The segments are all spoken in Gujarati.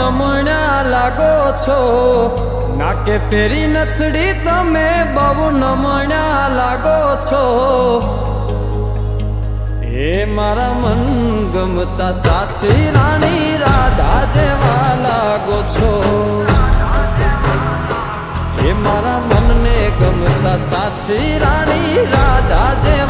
બહુ નમણ્યા લાગો છો? નાકે પેરી નચડી તમે બહુ નમણા લાગો છો? એ મારા મન ગમતા સાચી રાણી રાધા જેવા લાગો છો. એ મારા મનને ગમતા સાચી રાણી રાધા જેવા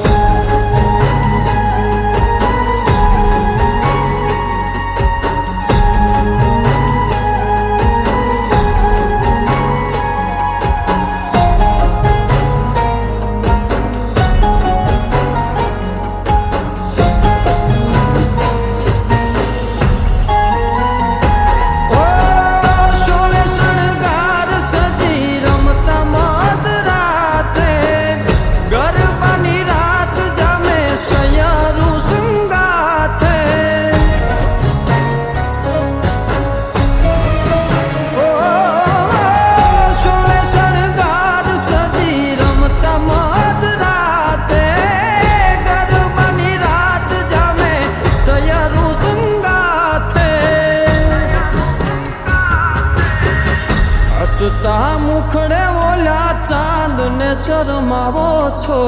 શરમાવો છો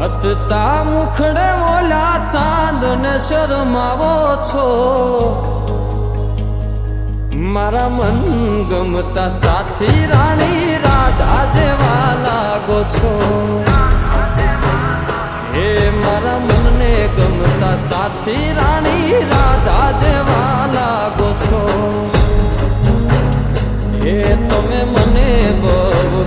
હસતા મુખડે ઓલા ચાંદ ને શરમાવો છો મારા મન ગમતા સાથી રાણી રાધા જેવા લાગો છો. એ મારા મનને ગમતા સાથી રાણી રાધા જેવા લાગો છો. એ તમે મને